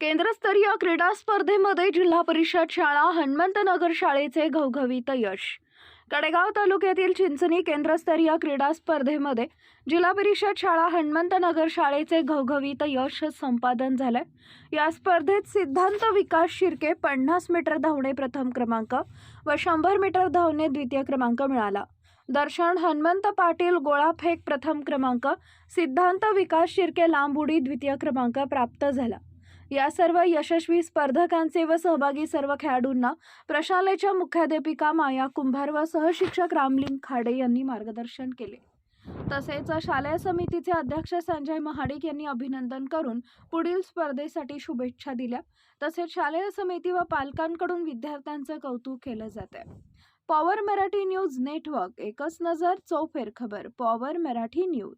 केंद्रस्तरीय क्रीडा स्पर्धेमध्ये जिल्हा परिषद शाळा हनुमंतनगर शाळेचे घवघवीत यश. कडेगाव तालुक्यातील चिंचणी केंद्रस्तरीय क्रीडा स्पर्धेमध्ये जिल्हा परिषद शाळा हनुमंतनगर शाळेचे घवघवीत यश संपादन झालंय. या स्पर्धेत सिद्धांत विकास शिर्के पन्नास मीटर धावणे प्रथम क्रमांक व शंभर मीटर धावणे द्वितीय क्रमांक मिळाला. दर्शन हनुमंत पाटील गोळाफेक प्रथम क्रमांक सिद्धांत विकास शिर्के लांब उडी द्वितीय क्रमांक प्राप्त झाला. या सर्व यशस्वी स्पर्धकांचे व सहभागी सर्व खेळाडूंना प्रशालेच्या मुख्याध्यापिका माया कुंभार व सहशिक्षक रामलिंग खाडे यांनी मार्गदर्शन केले. तसेच शालेय समितीचे अध्यक्ष संजय महाडिक यांनी अभिनंदन करून पुढील स्पर्धेसाठी शुभेच्छा दिल्या. तसेच शालेय समिती व पालकांकडून विद्यार्थ्यांचं कौतुक केलं जात आहे पॉवर मराठी न्यूज नेटवर्क एकच नजर चौफेर खबर पॉवर मराठी न्यूज.